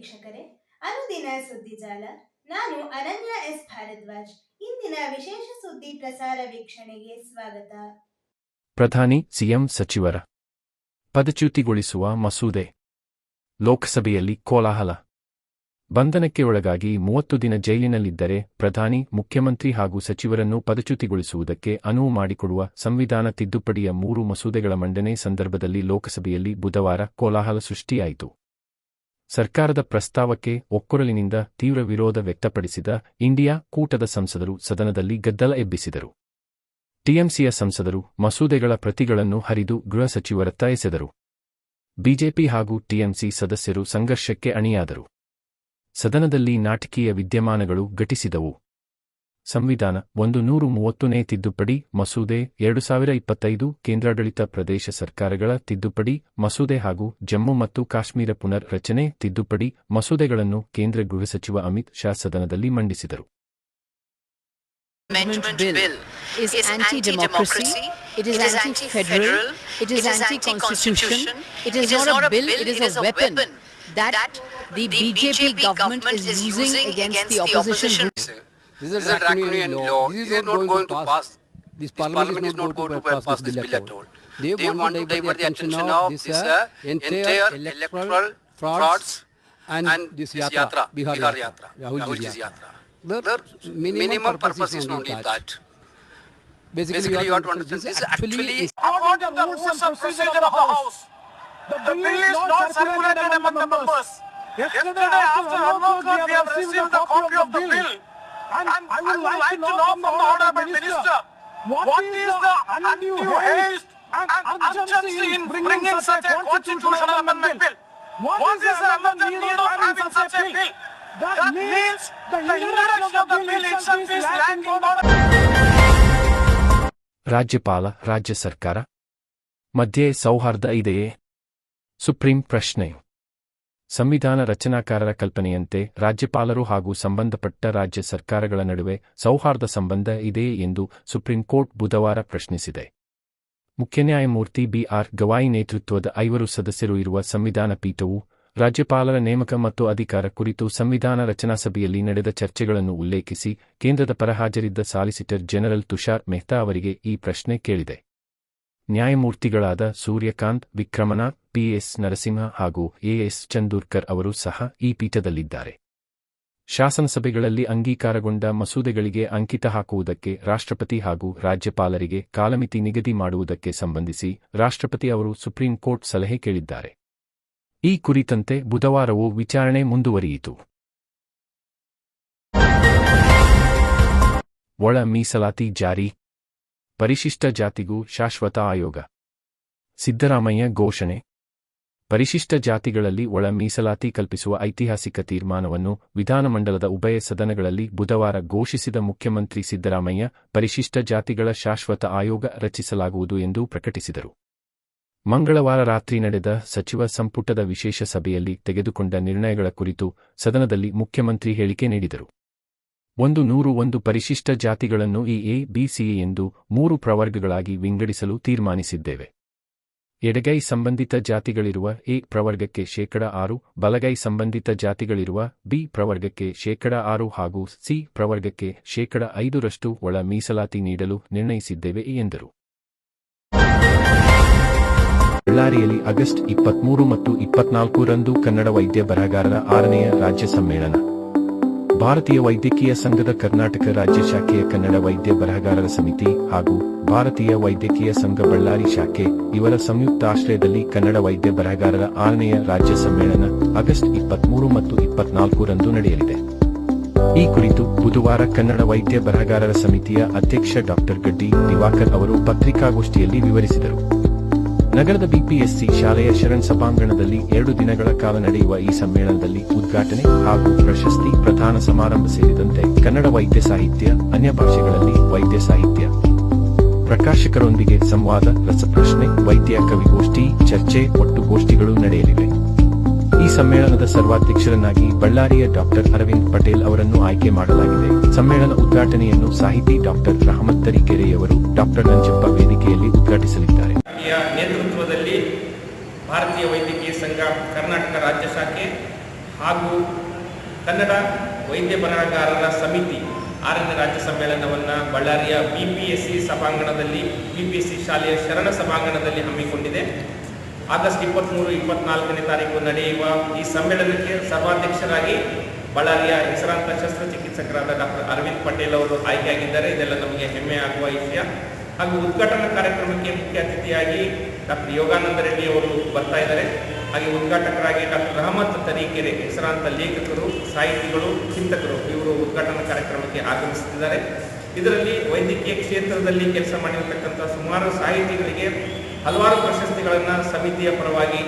ವೀಕ್ಷಕರೇ, ಅನುದಿನ ಸುದ್ದಿ ಜಾಲ. ನಾನು ಅನನ್ಯ ಎಸ್. ಭಾರದ್ವಾಜ್. ಇಂದಿನ ವಿಶೇಷ ಸುದ್ದಿ ಪ್ರಸಾರ ವೀಕ್ಷಣೆಗೆ ಸ್ವಾಗತ. ಪ್ರಧಾನಿ, ಸಿಎಂ ಸಚಿವರ ಪದಚ್ಯುತಿಗೊಳಿಸುವ ಮಸೂದೆ. ಲೋಕಸಭೆಯಲ್ಲಿ ಕೋಲಾಹಲ. ಬಂಧನಕ್ಕೆ ಒಳಗಾಗಿ ಮೂವತ್ತು ದಿನ ಜೈಲಿನಲ್ಲಿದ್ದರೆ ಪ್ರಧಾನಿ, ಮುಖ್ಯಮಂತ್ರಿ ಹಾಗೂ ಸಚಿವರನ್ನು ಪದಚ್ಯುತಿಗೊಳಿಸುವುದಕ್ಕೆ ಅನುವು ಮಾಡಿಕೊಡುವ ಸಂವಿಧಾನ ತಿದ್ದುಪಡಿಯ ಮೂರು ಮಸೂದೆಗಳ ಮಂಡನೆ ಸಂದರ್ಭದಲ್ಲಿ ಲೋಕಸಭೆಯಲ್ಲಿ ಬುಧವಾರ ಕೋಲಾಹಲ ಸೃಷ್ಟಿಯಾಯಿತು. ಸರ್ಕಾರದ ಪ್ರಸ್ತಾವಕ್ಕೆ ಒಕ್ಕೊರಲಿನಿಂದ ತೀವ್ರ ವಿರೋಧ ವ್ಯಕ್ತಪಡಿಸಿದ ಇಂಡಿಯಾ ಕೂಟದ ಸಂಸದರು ಸದನದಲ್ಲಿ ಗದ್ದಲ ಎಬ್ಬಿಸಿದರು. ಟಿಎಂಸಿಯ ಸಂಸದರು ಮಸೂದೆಗಳ ಪ್ರತಿಗಳನ್ನು ಹರಿದು ಗೃಹ ಸಚಿವರತ್ತ ಎಸೆದರು. ಬಿಜೆಪಿ ಹಾಗೂ ಟಿಎಂಸಿ ಸದಸ್ಯರು ಸಂಘರ್ಷಕ್ಕೆ ಅಣಿಯಾದರು. ಸದನದಲ್ಲಿ ನಾಟಕೀಯ ವಿದ್ಯಮಾನಗಳು ಘಟಿಸಿದವು. ಸಂವಿಧಾನ ಒಂದು ನೂರು ಮೂವತ್ತನೇ ತಿದ್ದುಪಡಿ ಮಸೂದೆ ಎರಡು ಸಾವಿರ ಇಪ್ಪತ್ತೈದು ಕೇಂದ್ರಾಡಳಿತ ಪ್ರದೇಶ ಸರ್ಕಾರಗಳ ತಿದ್ದುಪಡಿ ಮಸೂದೆ ಹಾಗೂ ಜಮ್ಮು ಮತ್ತು ಕಾಶ್ಮೀರ ಪುನರ್ ರಚನೆ ತಿದ್ದುಪಡಿ ಮಸೂದೆಗಳನ್ನು ಕೇಂದ್ರ ಗೃಹ ಸಚಿವ ಅಮಿತ್ ಶಾ ಸದನದಲ್ಲಿ ಮಂಡಿಸಿದರು. This is a draconian law. This is not going to pass. This parliament is not going to pass this bill at all. They want to divert the attention of this uh, entire electoral frauds and this yatra, Bihar yatra, Rahul Ji's yatra. The minimum purpose is only that. Basically, you have to understand this actually is According to the rules and procedure of the House, the bill is not circulated among the members. Yesterday, after Honorable we have received the copy of the bill. And I would like to know from the Honorable Minister, what is the undue haste and urgency in bringing such a constitutional amendment bill? What is the urgent need of having such a bill? That means the introduction of the bill itself is lacking on ರಾಜ್ಯಪಾಲ ರಾಜ್ಯ ಸರ್ಕಾರ ಮಧ್ಯೆ ಸೌಹಾರ್ದ ಇದೆಯೇ supreme ಪ್ರಶ್ನೆ ಸಂವಿಧಾನ ರಚನಾಕಾರರ ಕಲ್ಪನೆಯಂತೆ ರಾಜ್ಯಪಾಲರು ಹಾಗೂ ಸಂಬಂಧಪಟ್ಟ ರಾಜ್ಯ ಸರ್ಕಾರಗಳ ನಡುವೆ ಸೌಹಾರ್ದ ಸಂಬಂಧ ಇದೆಯೇ ಎಂದು ಸುಪ್ರೀಂ ಕೋರ್ಟ್ ಬುಧವಾರ ಪ್ರಶ್ನಿಸಿದೆ. ಮುಖ್ಯ ನ್ಯಾಯಮೂರ್ತಿ ಬಿಆರ್ ಗವಾಯಿ ನೇತೃತ್ವದ ಐವರು ಸದಸ್ಯರು ಇರುವ ಸಂವಿಧಾನ ಪೀಠವು ರಾಜ್ಯಪಾಲರ ನೇಮಕ ಮತ್ತು ಅಧಿಕಾರ ಕುರಿತು ಸಂವಿಧಾನ ರಚನಾ ಸಭೆಯಲ್ಲಿ ನಡೆದ ಚರ್ಚೆಗಳನ್ನು ಉಲ್ಲೇಖಿಸಿ ಕೇಂದ್ರದ ಪರ ಹಾಜರಿದ್ದ ಸಾಲಿಸಿಟರ್ ಜನರಲ್ ತುಷಾರ್ ಮೆಹ್ತಾ ಅವರಿಗೆ ಈ ಪ್ರಶ್ನೆ ಕೇಳಿದೆ. ನ್ಯಾಯಮೂರ್ತಿಗಳಾದ ಸೂರ್ಯಕಾಂತ್ ವಿಕ್ರಮನಾಥ್ ಪಿಎಸ್ ನರಸಿಂಹ ಹಾಗೂ ಎಎಸ್ ಚಂದೂರ್ಕರ್ ಅವರು ಸಹ ಈ ಪೀಠದಲ್ಲಿದ್ದಾರೆ. ಶಾಸನಸಭೆಗಳಲ್ಲಿ ಅಂಗೀಕಾರಗೊಂಡ ಮಸೂದೆಗಳಿಗೆ ಅಂಕಿತ ಹಾಕುವುದಕ್ಕೆ ರಾಷ್ಟ್ರಪತಿ ಹಾಗೂ ರಾಜ್ಯಪಾಲರಿಗೆ ಕಾಲಮಿತಿ ನಿಗದಿ ಮಾಡುವುದಕ್ಕೆ ಸಂಬಂಧಿಸಿ ರಾಷ್ಟ್ರಪತಿ ಅವರು ಸುಪ್ರೀಂ ಕೋರ್ಟ್ ಸಲಹೆ ಕೇಳಿದ್ದಾರೆ. ಈ ಕುರಿತಂತೆ ಬುಧವಾರವೂ ವಿಚಾರಣೆ ಮುಂದುವರಿಯಿತು. ಒಳ ಮೀಸಲಾತಿ ಜಾರಿ. ಪರಿಶಿಷ್ಟ ಜಾತಿಗೂ ಶಾಶ್ವತ ಆಯೋಗ. ಸಿದ್ದರಾಮಯ್ಯ ಘೋಷಣೆ. ಪರಿಶಿಷ್ಟ ಜಾತಿಗಳಲ್ಲಿ ಒಳ ಮೀಸಲಾತಿ ಕಲ್ಪಿಸುವ ಐತಿಹಾಸಿಕ ತೀರ್ಮಾನವನ್ನು ವಿಧಾನಮಂಡಲದ ಉಭಯ ಸದನಗಳಲ್ಲಿ ಬುಧವಾರ ಘೋಷಿಸಿದ ಮುಖ್ಯಮಂತ್ರಿ ಸಿದ್ದರಾಮಯ್ಯ ಪರಿಶಿಷ್ಟ ಜಾತಿಗಳ ಶಾಶ್ವತ ಆಯೋಗ ರಚಿಸಲಾಗುವುದು ಎಂದು ಪ್ರಕಟಿಸಿದರು. ಮಂಗಳವಾರ ರಾತ್ರಿ ನಡೆದ ಸಚಿವ ಸಂಪುಟದ ವಿಶೇಷ ಸಭೆಯಲ್ಲಿ ತೆಗೆದುಕೊಂಡ ನಿರ್ಣಯಗಳ ಕುರಿತು ಸದನದಲ್ಲಿ ಮುಖ್ಯಮಂತ್ರಿ ಹೇಳಿಕೆ ನೀಡಿದರು. ಒಂದು ನೂರು ಒಂದು ಪರಿಶಿಷ್ಟ ಜಾತಿಗಳನ್ನು ಈ ಎ, ಬಿ, ಸಿ ಎಂದು ಮೂರು ಪ್ರವರ್ಗಗಳಾಗಿ ವಿಂಗಡಿಸಲು ತೀರ್ಮಾನಿಸಿದ್ದೇವೆ. ಎಡಗೈ ಸಂಬಂಧಿತ ಜಾತಿಗಳಿರುವ ಎ ಪ್ರವರ್ಗಕ್ಕೆ ಶೇಕಡ ಆರು, ಬಲಗೈ ಸಂಬಂಧಿತ ಜಾತಿಗಳಿರುವ ಬಿ ಪ್ರವರ್ಗಕ್ಕೆ ಶೇಕಡ ಆರು ಹಾಗೂ ಸಿ ಪ್ರವರ್ಗಕ್ಕೆ ಶೇಕಡ ಐದರಷ್ಟು ಒಳ ಮೀಸಲಾತಿ ನೀಡಲು ನಿರ್ಣಯಿಸಿದ್ದೇವೆ ಎಂದರು. ಬಳ್ಳಾರಿಯಲ್ಲಿ ಆಗಸ್ಟ್ ಇಪ್ಪತ್ಮೂರು ಮತ್ತು ಇಪ್ಪತ್ನಾಲ್ಕರಂದು ಕನ್ನಡ ವೈದ್ಯ ಬರಹಗಾರರ ಆರನೆಯ ರಾಜ್ಯ ಸಮ್ಮೇಳನ. ಭಾರತೀಯ ವೈದ್ಯಕೀಯ ಸಂಘದ ಕರ್ನಾಟಕ ರಾಜ್ಯ ಶಾಖೆಯ ಕನ್ನಡ ವೈದ್ಯ ಬರಹಗಾರರ ಸಮಿತಿ ಹಾಗೂ ಭಾರತೀಯ ವೈದ್ಯಕೀಯ ಸಂಘ ಬಳ್ಳಾರಿ ಶಾಖೆ ಇವರ ಸಂಯುಕ್ತ ಆಶ್ರಯದಲ್ಲಿ ಕನ್ನಡ ವೈದ್ಯ ಬರಹಗಾರರ ಆರನೆಯ ರಾಜ್ಯ ಸಮ್ಮೇಳನ ಆಗಸ್ಟ್ ಇಪ್ಪತ್ಮೂರು ಮತ್ತು ಇಪ್ಪತ್ನಾಲ್ಕು ರಂದು ನಡೆಯಲಿದೆ. ಈ ಕುರಿತು ಬುಧವಾರ ಕನ್ನಡ ವೈದ್ಯ ಬರಹಗಾರರ ಸಮಿತಿಯ ಅಧ್ಯಕ್ಷ ಡಾಕ್ಟರ್ ಗಡ್ಡಿ ದಿವಾಕರ್ ಅವರು ಪತ್ರಿಕಾಗೋಷ್ಠಿಯಲ್ಲಿ ವಿವರಿಸಿದರು. ನಗರದ ಬಿಪಿಎಸ್ಸಿ ಶಾಲೆಯ ಶರಣ್ ಸಭಾಂಗಣದಲ್ಲಿ ಎರಡು ದಿನಗಳ ಕಾಲ ನಡೆಯುವ ಈ ಸಮ್ಮೇಳನದಲ್ಲಿ ಉದ್ಘಾಟನೆ ಹಾಗೂ ಪ್ರಶಸ್ತಿ ಪ್ರಧಾನ ಸಮಾರಂಭ ಸೇರಿದಂತೆ ಕನ್ನಡ ವೈದ್ಯ ಸಾಹಿತ್ಯ, ಅನ್ಯ ಭಾಷೆಗಳಲ್ಲಿ ವೈದ್ಯ ಸಾಹಿತ್ಯ, ಪ್ರಕಾಶಕರೊಂದಿಗೆ ಸಂವಾದ, ರಸಪ್ರಶ್ನೆ, ವೈದ್ಯ ಕವಿಗೋಷ್ಠಿ, ಚರ್ಚೆ, ಒಟ್ಟುಗೋಷ್ಠಿಗಳು ನಡೆಯಲಿವೆ. ಈ ಸಮ್ಮೇಳನದ ಸರ್ವಾಧ್ಯಕ್ಷರನ್ನಾಗಿ ಬಳ್ಳಾರಿಯ ಡಾಕ್ಟರ್ ಅರವಿಂದ್ ಪಟೇಲ್ ಅವರನ್ನು ಆಯ್ಕೆ ಮಾಡಲಾಗಿದೆ. ಸಮ್ಮೇಳನ ಉದ್ಘಾಟನೆಯನ್ನು ಸಾಹಿತಿ ಡಾಕ್ಟರ್ ರಹಮತ್ ತರೀಕೆರೆಯವರು ಡಾಕ್ಟರ್ ನಂಜಪ್ಪ ವೇದಿಕೆಯಲ್ಲಿ ಉದ್ಘಾಟಿಸಲಿದ್ದಾರೆ. ಶಾಖೆಯ ನೇತೃತ್ವದಲ್ಲಿ ಭಾರತೀಯ ವೈದ್ಯಕೀಯ ಸಂಘ ಕರ್ನಾಟಕ ರಾಜ್ಯ ಶಾಖೆ ಹಾಗೂ ಕನ್ನಡ ವೈದ್ಯ ಬರಹಗಾರರ ಸಮಿತಿ ಆರನೇ ರಾಜ್ಯ ಸಮ್ಮೇಳನವನ್ನು ಬಳ್ಳಾರಿಯ ಬಿ ಪಿ ಎಸ್ ಸಿ ಸಭಾಂಗಣದಲ್ಲಿ ಬಿ ಪಿ ಎಸ್ ಸಿ ಶಾಲೆಯ ಶರಣ ಸಭಾಂಗಣದಲ್ಲಿ ಹಮ್ಮಿಕೊಂಡಿದೆ. ಆಗಸ್ಟ್ ಇಪ್ಪತ್ತ್ಮೂರು ಇಪ್ಪತ್ನಾಲ್ಕನೇ ತಾರೀಕು ನಡೆಯುವ ಈ ಸಮ್ಮೇಳನಕ್ಕೆ ಸರ್ವಾಧ್ಯಕ್ಷರಾಗಿ ಬಳ್ಳಾರಿಯ ಹೆಸರಾಂತ ಶಸ್ತ್ರಚಿಕಿತ್ಸಕರಾದ ಡಾಕ್ಟರ್ ಅರವಿಂದ್ ಪಟೇಲ್ ಅವರು ಆಯ್ಕೆಯಾಗಿದ್ದಾರೆ. ಇದೆಲ್ಲ ನಮಗೆ ಹೆಮ್ಮೆ ಆಗುವ ವಿಷಯ. ಹಾಗೂ ಉದ್ಘಾಟನಾ ಕಾರ್ಯಕ್ರಮಕ್ಕೆ ಮುಖ್ಯ ಅತಿಥಿಯಾಗಿ ಡಾಕ್ಟರ್ ಯೋಗಾನಂದ ರೆಡ್ಡಿ ಅವರು ಬರ್ತಾ ಇದ್ದಾರೆ. ಹಾಗೆ ಉದ್ಘಾಟಕರಾಗಿ ಡಾಕ್ಟರ್ ರಹಮತ್ ತರೀಕೆರೆ ಹೆಸರಾಂತ ಲೇಖಕರು, ಸಾಹಿತಿಗಳು, ಚಿಂತಕರು ಇವರು ಉದ್ಘಾಟನಾ ಕಾರ್ಯಕ್ರಮಕ್ಕೆ ಆಗಮಿಸುತ್ತಿದ್ದಾರೆ. ಇದರಲ್ಲಿ ವೈದ್ಯಕೀಯ ಕ್ಷೇತ್ರದಲ್ಲಿ ಕೆಲಸ ಮಾಡಿರತಕ್ಕಂಥ ಸುಮಾರು ಸಾಹಿತಿಗಳಿಗೆ ಹಲವಾರು ಪ್ರಶಸ್ತಿಗಳನ್ನು ಸಮಿತಿಯ ಪರವಾಗಿ